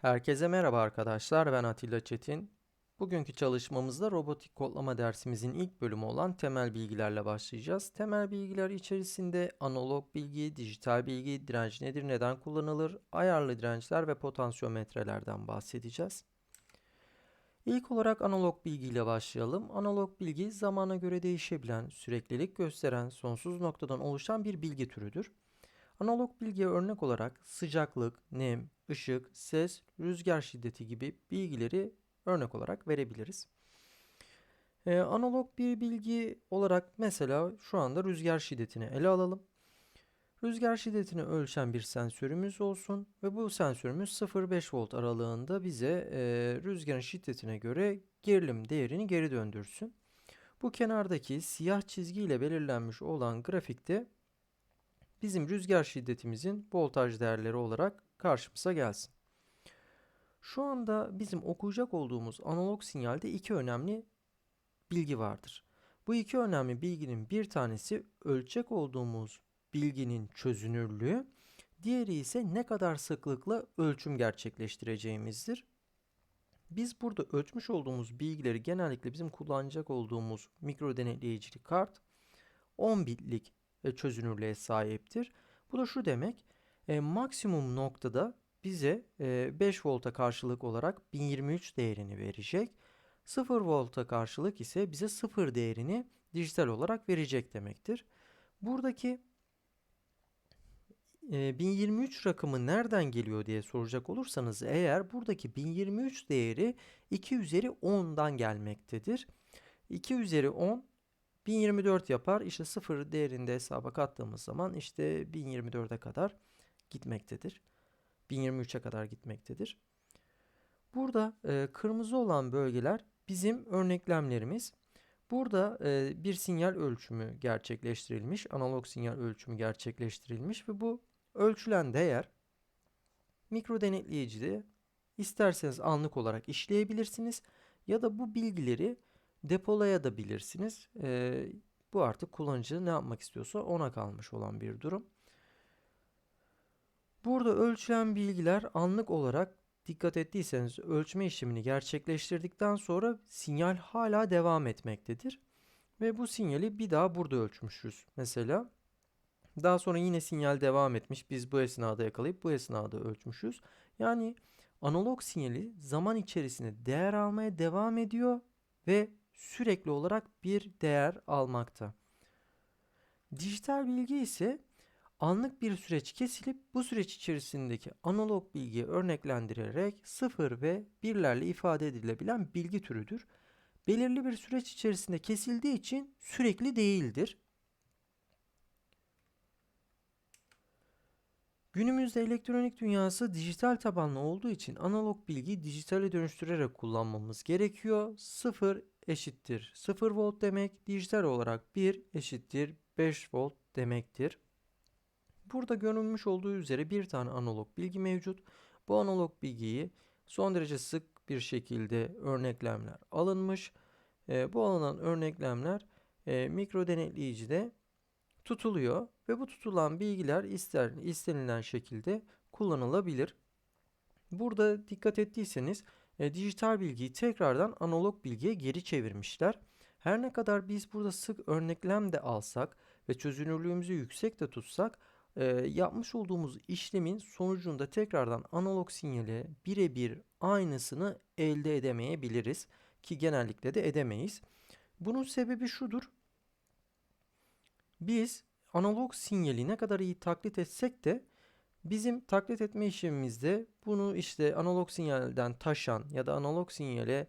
Herkese merhaba arkadaşlar. Ben Atilla Çetin. Bugünkü çalışmamızda robotik kodlama dersimizin ilk bölümü olan temel bilgilerle başlayacağız. Temel bilgiler içerisinde analog bilgi, dijital bilgi, direnç nedir, neden kullanılır, ayarlı dirençler ve potansiyometrelerden bahsedeceğiz. İlk olarak analog bilgiyle başlayalım. Analog bilgi zamana göre değişebilen, süreklilik gösteren, sonsuz noktadan oluşan bir bilgi türüdür. Analog bilgiye örnek olarak sıcaklık, nem, ışık, ses, rüzgar şiddeti gibi bilgileri örnek olarak verebiliriz. Ee, analog bir bilgi olarak mesela şu anda rüzgar şiddetini ele alalım. Rüzgar şiddetini ölçen bir sensörümüz olsun ve bu sensörümüz 0-5 volt aralığında bize e, rüzgarın şiddetine göre gerilim değerini geri döndürsün. Bu kenardaki siyah çizgiyle belirlenmiş olan grafikte bizim rüzgar şiddetimizin voltaj değerleri olarak karşımıza gelsin. Şu anda bizim okuyacak olduğumuz analog sinyalde iki önemli bilgi vardır. Bu iki önemli bilginin bir tanesi ölçecek olduğumuz bilginin çözünürlüğü, diğeri ise ne kadar sıklıkla ölçüm gerçekleştireceğimizdir. Biz burada ölçmüş olduğumuz bilgileri genellikle bizim kullanacak olduğumuz mikro denetleyicili kart 10 bitlik e, çözünürlüğe sahiptir. Bu da şu demek, e, maksimum noktada bize e, 5 volta karşılık olarak 1023 değerini verecek. 0 volta karşılık ise bize 0 değerini dijital olarak verecek demektir. Buradaki e, 1023 rakamı nereden geliyor diye soracak olursanız eğer buradaki 1023 değeri 2 üzeri 10'dan gelmektedir. 2 üzeri 10 1024 yapar. İşte 0 değerinde hesaba kattığımız zaman işte 1024'e kadar gitmektedir. 1023'e kadar gitmektedir. Burada e, kırmızı olan bölgeler bizim örneklemlerimiz. Burada e, bir sinyal ölçümü gerçekleştirilmiş, analog sinyal ölçümü gerçekleştirilmiş ve bu ölçülen değer mikro denetleyicide isterseniz anlık olarak işleyebilirsiniz ya da bu bilgileri depolayabilirsiniz. E, bu artık kullanıcı ne yapmak istiyorsa ona kalmış olan bir durum. Burada ölçülen bilgiler anlık olarak dikkat ettiyseniz ölçme işlemini gerçekleştirdikten sonra sinyal hala devam etmektedir. Ve bu sinyali bir daha burada ölçmüşüz mesela. Daha sonra yine sinyal devam etmiş. Biz bu esnada yakalayıp bu esnada ölçmüşüz. Yani analog sinyali zaman içerisinde değer almaya devam ediyor ve sürekli olarak bir değer almakta. Dijital bilgi ise anlık bir süreç kesilip bu süreç içerisindeki analog bilgiyi örneklendirerek sıfır ve birlerle ifade edilebilen bilgi türüdür. Belirli bir süreç içerisinde kesildiği için sürekli değildir. Günümüzde elektronik dünyası dijital tabanlı olduğu için analog bilgiyi dijitale dönüştürerek kullanmamız gerekiyor. 0 eşittir 0 volt demek, dijital olarak 1 eşittir 5 volt demektir. Burada görünmüş olduğu üzere bir tane analog bilgi mevcut. Bu analog bilgiyi son derece sık bir şekilde örneklemler alınmış. E, bu alınan örneklemler e, mikro denetleyicide tutuluyor ve bu tutulan bilgiler ister, istenilen şekilde kullanılabilir. Burada dikkat ettiyseniz e, dijital bilgiyi tekrardan analog bilgiye geri çevirmişler. Her ne kadar biz burada sık örneklem de alsak ve çözünürlüğümüzü yüksek de tutsak e, yapmış olduğumuz işlemin sonucunda tekrardan analog sinyale birebir aynısını elde edemeyebiliriz ki genellikle de edemeyiz. Bunun sebebi şudur. Biz analog sinyali ne kadar iyi taklit etsek de bizim taklit etme işlemimizde bunu işte analog sinyalden taşan ya da analog sinyale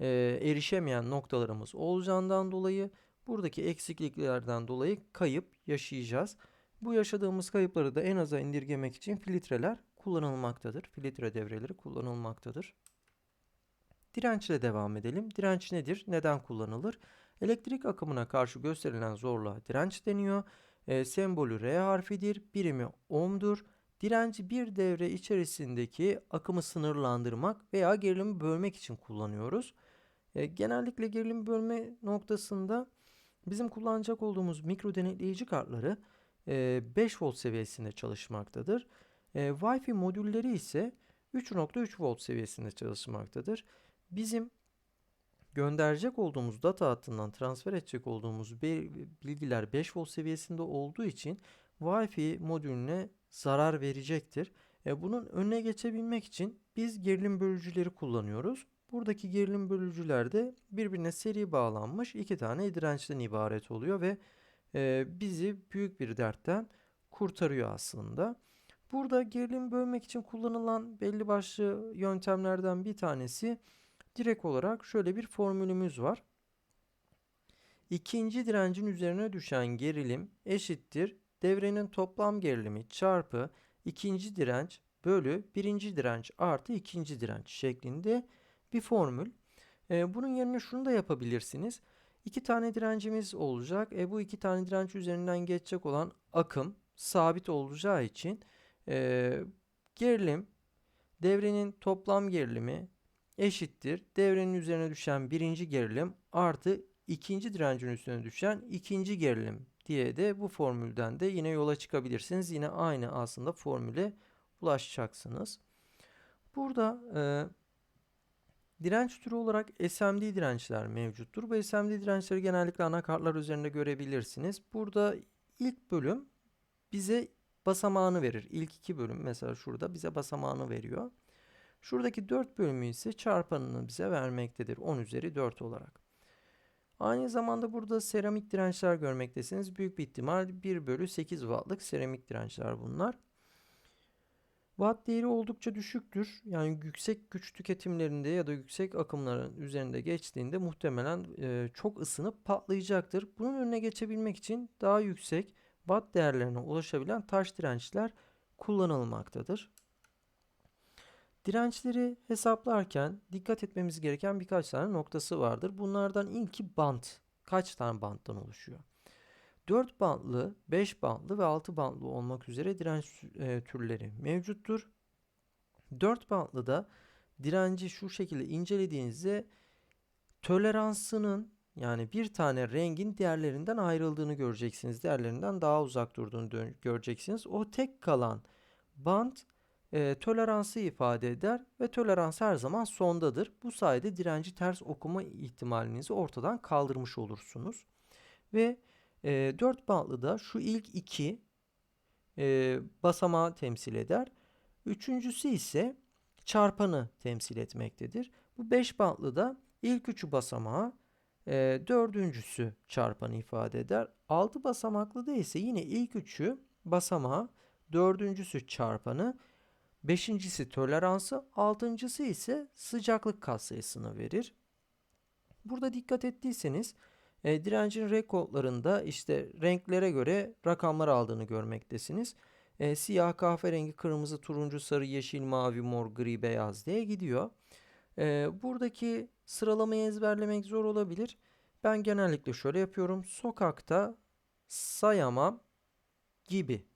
e, erişemeyen noktalarımız olacağından dolayı buradaki eksikliklerden dolayı kayıp yaşayacağız. Bu yaşadığımız kayıpları da en aza indirgemek için filtreler kullanılmaktadır. Filtre devreleri kullanılmaktadır. Dirençle devam edelim. Direnç nedir? Neden kullanılır? Elektrik akımına karşı gösterilen zorluğa direnç deniyor. E, sembolü R harfidir. Birimi ohm'dur. Direnci bir devre içerisindeki akımı sınırlandırmak veya gerilimi bölmek için kullanıyoruz. E, genellikle gerilim bölme noktasında bizim kullanacak olduğumuz mikro denetleyici kartları 5 e, volt seviyesinde çalışmaktadır. Wi-Fi modülleri ise 3.3 volt seviyesinde çalışmaktadır. Bizim gönderecek olduğumuz data hattından transfer edecek olduğumuz bilgiler 5 volt seviyesinde olduğu için Wi-Fi modülüne zarar verecektir. E, bunun önüne geçebilmek için biz gerilim bölücüleri kullanıyoruz. Buradaki gerilim bölücüler de birbirine seri bağlanmış iki tane dirençten ibaret oluyor ve e, bizi büyük bir dertten kurtarıyor aslında. Burada gerilim bölmek için kullanılan belli başlı yöntemlerden bir tanesi direkt olarak şöyle bir formülümüz var. İkinci direncin üzerine düşen gerilim eşittir devrenin toplam gerilimi çarpı ikinci direnç bölü birinci direnç artı ikinci direnç şeklinde bir formül. Bunun yerine şunu da yapabilirsiniz. İki tane direncimiz olacak. E, bu iki tane direnç üzerinden geçecek olan akım sabit olacağı için e, gerilim devrenin toplam gerilimi eşittir. Devrenin üzerine düşen birinci gerilim artı ikinci direncin üstüne düşen ikinci gerilim diye de bu formülden de yine yola çıkabilirsiniz. Yine aynı aslında formüle ulaşacaksınız. Burada e, direnç türü olarak SMD dirençler mevcuttur. Bu SMD dirençleri genellikle anakartlar üzerinde görebilirsiniz. Burada ilk bölüm bize basamağını verir. İlk iki bölüm mesela şurada bize basamağını veriyor. Şuradaki 4 bölümü ise çarpanını bize vermektedir. 10 üzeri 4 olarak. Aynı zamanda burada seramik dirençler görmektesiniz. Büyük bir ihtimal 1 bölü 8 wattlık seramik dirençler bunlar. Watt değeri oldukça düşüktür. Yani yüksek güç tüketimlerinde ya da yüksek akımların üzerinde geçtiğinde muhtemelen e, çok ısınıp patlayacaktır. Bunun önüne geçebilmek için daha yüksek watt değerlerine ulaşabilen taş dirençler kullanılmaktadır. Dirençleri hesaplarken dikkat etmemiz gereken birkaç tane noktası vardır. Bunlardan ilki bant. Kaç tane banttan oluşuyor? 4 bantlı, 5 bantlı ve 6 bantlı olmak üzere direnç e, türleri mevcuttur. 4 bantlı da direnci şu şekilde incelediğinizde toleransının yani bir tane rengin diğerlerinden ayrıldığını göreceksiniz. Diğerlerinden daha uzak durduğunu göreceksiniz. O tek kalan bant e, toleransı ifade eder ve tolerans her zaman sondadır. Bu sayede direnci ters okuma ihtimalinizi ortadan kaldırmış olursunuz. Ve e, 4 bantlı da şu ilk iki e, basamağı temsil eder. Üçüncüsü ise çarpanı temsil etmektedir. Bu 5 bantlı da ilk üçü basamağı, e, dördüncüsü çarpanı ifade eder. 6 basamaklı da ise yine ilk üçü basamağı, dördüncüsü çarpanı, beşincisi toleransı, altıncısı ise sıcaklık katsayısını verir. Burada dikkat ettiyseniz e, direncin renk işte renklere göre rakamlar aldığını görmektesiniz. E, siyah, kahverengi, kırmızı, turuncu, sarı, yeşil, mavi, mor, gri, beyaz diye gidiyor. E, buradaki sıralamayı ezberlemek zor olabilir. Ben genellikle şöyle yapıyorum. Sokakta sayamam gibi.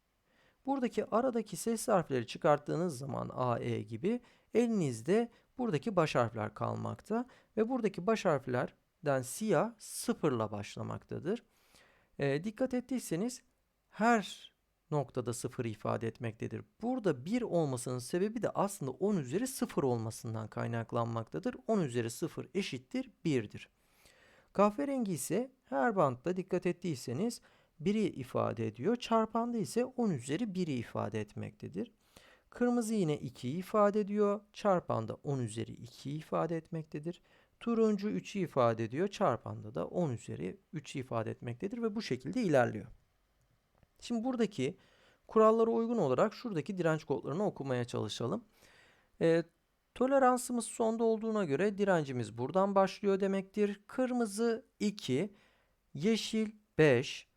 Buradaki aradaki ses harfleri çıkarttığınız zaman A, E gibi elinizde buradaki baş harfler kalmakta ve buradaki baş harfler den siyah sıfırla başlamaktadır. E, dikkat ettiyseniz her noktada sıfır ifade etmektedir. Burada 1 olmasının sebebi de aslında 10 üzeri 0 olmasından kaynaklanmaktadır. 10 üzeri 0 eşittir 1'dir. Kahverengi ise her bantta dikkat ettiyseniz 1'i ifade ediyor. Çarpanda ise 10 üzeri 1'i ifade etmektedir. Kırmızı yine 2'yi ifade ediyor. Çarpanda 10 üzeri 2'yi ifade etmektedir. Turuncu 3'ü ifade ediyor. Çarpanda da 10 üzeri 3'ü ifade etmektedir ve bu şekilde ilerliyor. Şimdi buradaki kurallara uygun olarak şuradaki direnç kodlarını okumaya çalışalım. E, toleransımız sonda olduğuna göre direncimiz buradan başlıyor demektir. Kırmızı 2, yeşil 5,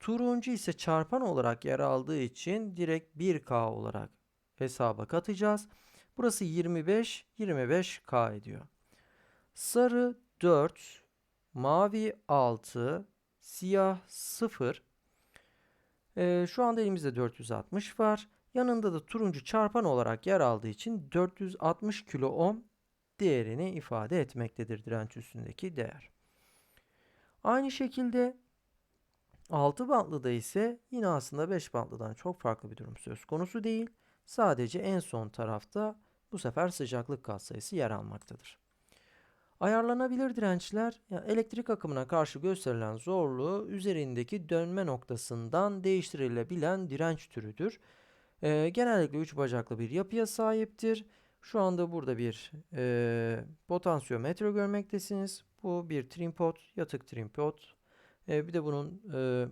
turuncu ise çarpan olarak yer aldığı için direkt 1K olarak hesaba katacağız. Burası 25, 25K ediyor. Sarı 4, mavi 6, siyah 0. Ee, şu anda elimizde 460 var. Yanında da turuncu çarpan olarak yer aldığı için 460 kilo ohm değerini ifade etmektedir direnç üstündeki değer. Aynı şekilde 6 bantlıda ise yine aslında 5 bantlıdan çok farklı bir durum söz konusu değil. Sadece en son tarafta bu sefer sıcaklık katsayısı yer almaktadır. Ayarlanabilir dirençler elektrik akımına karşı gösterilen zorluğu üzerindeki dönme noktasından değiştirilebilen direnç türüdür. Ee, genellikle üç bacaklı bir yapıya sahiptir. Şu anda burada bir e, potansiyometre görmektesiniz. Bu bir trimpot, yatık trimpot. E, bir de bunun e,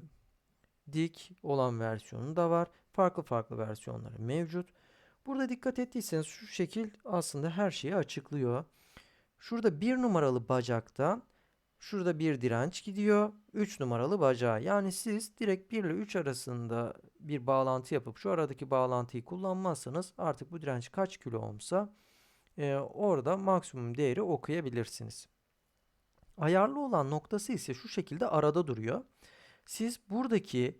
dik olan versiyonu da var. Farklı farklı versiyonları mevcut. Burada dikkat ettiyseniz şu şekil aslında her şeyi açıklıyor. Şurada bir numaralı bacaktan şurada bir direnç gidiyor. 3 numaralı bacağı. Yani siz direkt 1 ile 3 arasında bir bağlantı yapıp şu aradaki bağlantıyı kullanmazsanız artık bu direnç kaç kilo ohmsa e, orada maksimum değeri okuyabilirsiniz. Ayarlı olan noktası ise şu şekilde arada duruyor. Siz buradaki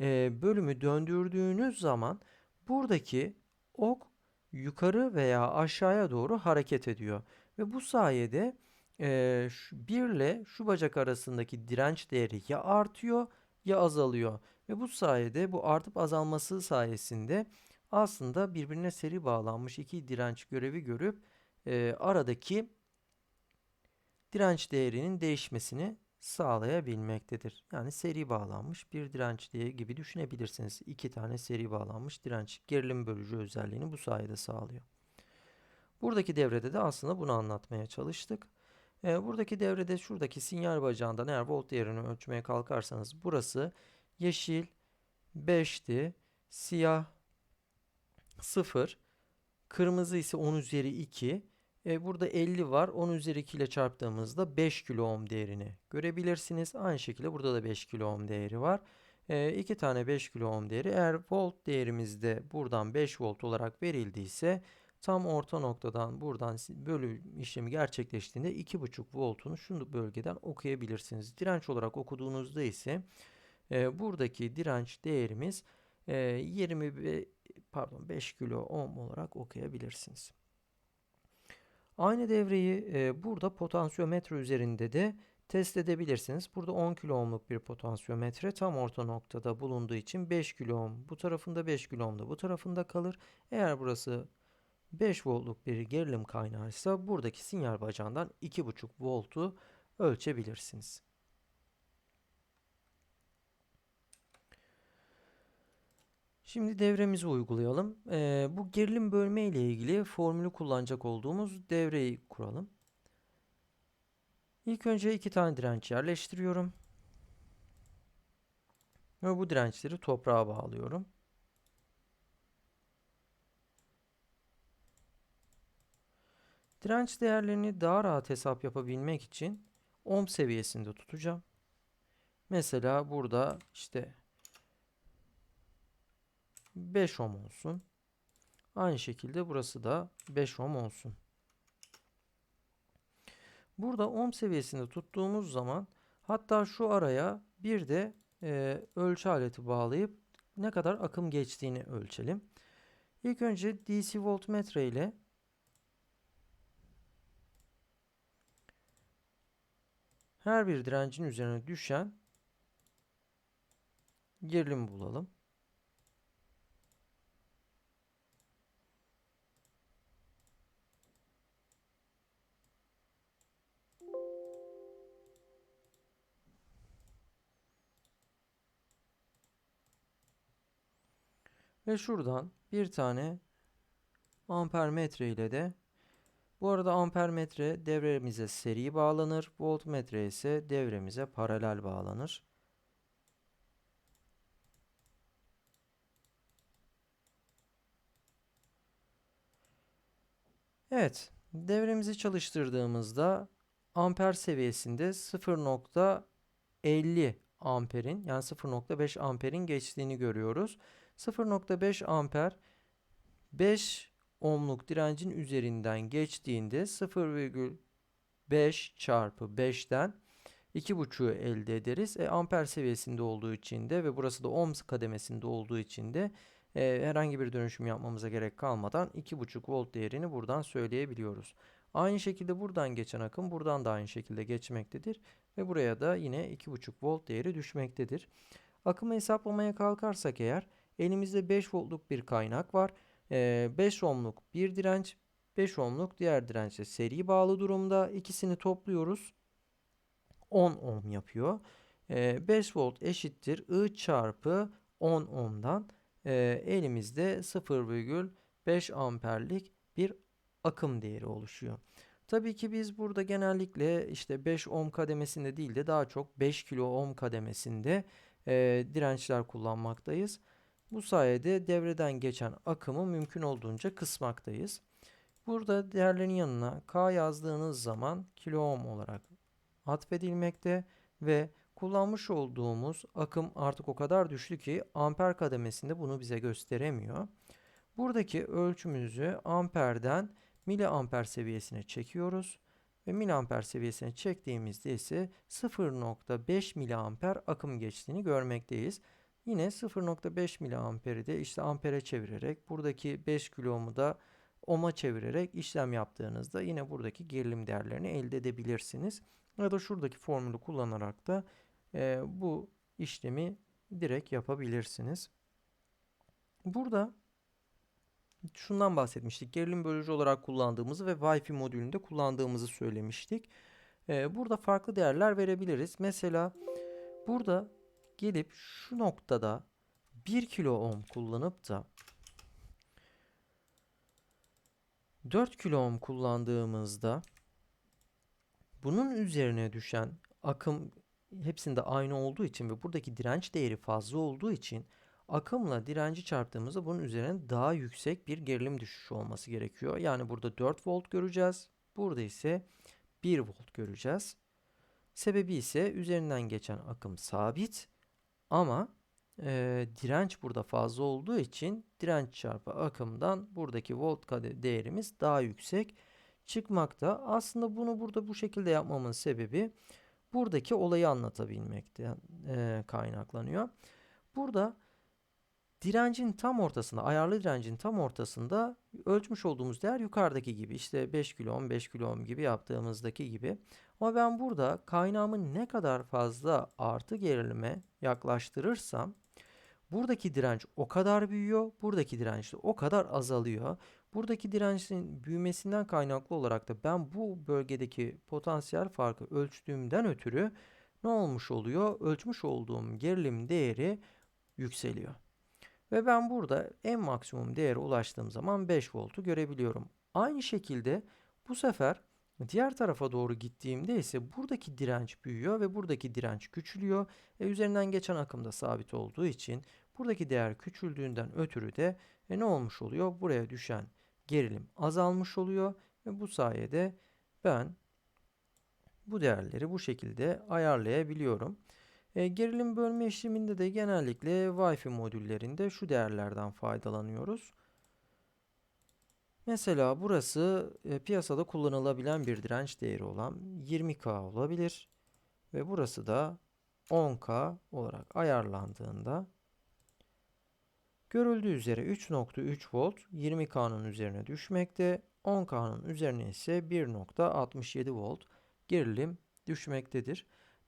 e, bölümü döndürdüğünüz zaman buradaki ok yukarı veya aşağıya doğru hareket ediyor. Ve bu sayede e, şu, 1 ile şu bacak arasındaki direnç değeri ya artıyor ya azalıyor. Ve bu sayede bu artıp azalması sayesinde aslında birbirine seri bağlanmış iki direnç görevi görüp e, aradaki direnç değerinin değişmesini sağlayabilmektedir. Yani seri bağlanmış bir direnç diye gibi düşünebilirsiniz. İki tane seri bağlanmış direnç gerilim bölücü özelliğini bu sayede sağlıyor. Buradaki devrede de aslında bunu anlatmaya çalıştık. E, buradaki devrede şuradaki sinyal bacağından eğer volt değerini ölçmeye kalkarsanız burası yeşil 5'ti, siyah 0, kırmızı ise 10 üzeri 2. E, burada 50 var. 10 üzeri 2 ile çarptığımızda 5 kilo ohm değerini görebilirsiniz. Aynı şekilde burada da 5 kilo ohm değeri var. E, iki tane 5 kilo ohm değeri. Eğer volt değerimizde buradan 5 volt olarak verildiyse tam orta noktadan buradan bölü işlemi gerçekleştiğinde 2,5 voltunu şu bölgeden okuyabilirsiniz. Direnç olarak okuduğunuzda ise e, buradaki direnç değerimiz e, 20 pardon 5 kilo ohm olarak okuyabilirsiniz. Aynı devreyi e, burada potansiyometre üzerinde de test edebilirsiniz. Burada 10 kilo ohmluk bir potansiyometre tam orta noktada bulunduğu için 5 kilo ohm bu tarafında 5 kilo ohm da bu tarafında kalır. Eğer burası 5 voltluk bir gerilim kaynağıysa buradaki sinyal bacağından 2,5 voltu ölçebilirsiniz. Şimdi devremizi uygulayalım. Ee, bu gerilim bölme ile ilgili formülü kullanacak olduğumuz devreyi kuralım. İlk önce iki tane direnç yerleştiriyorum. Ve bu dirençleri toprağa bağlıyorum. Direnç değerlerini daha rahat hesap yapabilmek için ohm seviyesinde tutacağım. Mesela burada işte 5 ohm olsun. Aynı şekilde burası da 5 ohm olsun. Burada ohm seviyesinde tuttuğumuz zaman hatta şu araya bir de e, ölçü aleti bağlayıp ne kadar akım geçtiğini ölçelim. İlk önce DC voltmetre ile her bir direncin üzerine düşen gerilim bulalım. Ve şuradan bir tane ampermetre ile de bu arada ampermetre devremize seri bağlanır. Voltmetre ise devremize paralel bağlanır. Evet, devremizi çalıştırdığımızda amper seviyesinde 0.50 amperin yani 0.5 amperin geçtiğini görüyoruz. 0.5 amper 5 ohmluk direncin üzerinden geçtiğinde 0,5 çarpı 5'ten 2,5'u elde ederiz. E, amper seviyesinde olduğu için de ve burası da ohm kademesinde olduğu için de e, herhangi bir dönüşüm yapmamıza gerek kalmadan 2,5 volt değerini buradan söyleyebiliyoruz. Aynı şekilde buradan geçen akım buradan da aynı şekilde geçmektedir. Ve buraya da yine 2,5 volt değeri düşmektedir. Akımı hesaplamaya kalkarsak eğer Elimizde 5 voltluk bir kaynak var. 5 ee, ohmluk bir direnç, 5 ohmluk diğer dirençle seri bağlı durumda. İkisini topluyoruz. 10 ohm yapıyor. Ee, 5 volt eşittir I çarpı 10 ohm'dan e, elimizde 0,5 amperlik bir akım değeri oluşuyor. Tabii ki biz burada genellikle işte 5 ohm kademesinde değil de daha çok 5 kilo ohm kademesinde e, dirençler kullanmaktayız. Bu sayede devreden geçen akımı mümkün olduğunca kısmaktayız. Burada değerlerin yanına K yazdığınız zaman kilo ohm olarak atfedilmekte ve kullanmış olduğumuz akım artık o kadar düştü ki amper kademesinde bunu bize gösteremiyor. Buradaki ölçümüzü amperden miliamper seviyesine çekiyoruz ve miliamper seviyesine çektiğimizde ise 0.5 miliamper akım geçtiğini görmekteyiz. Yine 0.5 miliamperi de işte ampere çevirerek buradaki 5 kilo ohm'u da ohm'a çevirerek işlem yaptığınızda yine buradaki gerilim değerlerini elde edebilirsiniz. Ya da şuradaki formülü kullanarak da e, bu işlemi direkt yapabilirsiniz. Burada şundan bahsetmiştik. Gerilim bölücü olarak kullandığımızı ve Wi-Fi modülünde kullandığımızı söylemiştik. E, burada farklı değerler verebiliriz. Mesela burada gelip şu noktada 1 kilo ohm kullanıp da 4 kilo ohm kullandığımızda bunun üzerine düşen akım hepsinde aynı olduğu için ve buradaki direnç değeri fazla olduğu için akımla direnci çarptığımızda bunun üzerine daha yüksek bir gerilim düşüşü olması gerekiyor. Yani burada 4 volt göreceğiz. Burada ise 1 volt göreceğiz. Sebebi ise üzerinden geçen akım sabit ama e, direnç burada fazla olduğu için direnç çarpı akımdan buradaki volt değerimiz daha yüksek çıkmakta. Aslında bunu burada bu şekilde yapmamın sebebi buradaki olayı anlatabilmekte e, kaynaklanıyor. Burada direncin tam ortasında, ayarlı direncin tam ortasında ölçmüş olduğumuz değer yukarıdaki gibi. işte 5 kilo ohm, 5 kilo ohm gibi yaptığımızdaki gibi. Ama ben burada kaynağımı ne kadar fazla artı gerilime yaklaştırırsam buradaki direnç o kadar büyüyor, buradaki direnç de o kadar azalıyor. Buradaki direncin büyümesinden kaynaklı olarak da ben bu bölgedeki potansiyel farkı ölçtüğümden ötürü ne olmuş oluyor? Ölçmüş olduğum gerilim değeri yükseliyor. Ve ben burada en maksimum değere ulaştığım zaman 5 voltu görebiliyorum. Aynı şekilde bu sefer diğer tarafa doğru gittiğimde ise buradaki direnç büyüyor ve buradaki direnç küçülüyor. E üzerinden geçen akım da sabit olduğu için buradaki değer küçüldüğünden ötürü de e ne olmuş oluyor? Buraya düşen gerilim azalmış oluyor ve bu sayede ben bu değerleri bu şekilde ayarlayabiliyorum. E, gerilim bölme işleminde de genellikle Wi-Fi modüllerinde şu değerlerden faydalanıyoruz. Mesela burası e, piyasada kullanılabilen bir direnç değeri olan 20K olabilir. Ve burası da 10K olarak ayarlandığında görüldüğü üzere 3.3 volt 20K'nın üzerine düşmekte. 10K'nın üzerine ise 1.67 volt gerilim düşmektedir.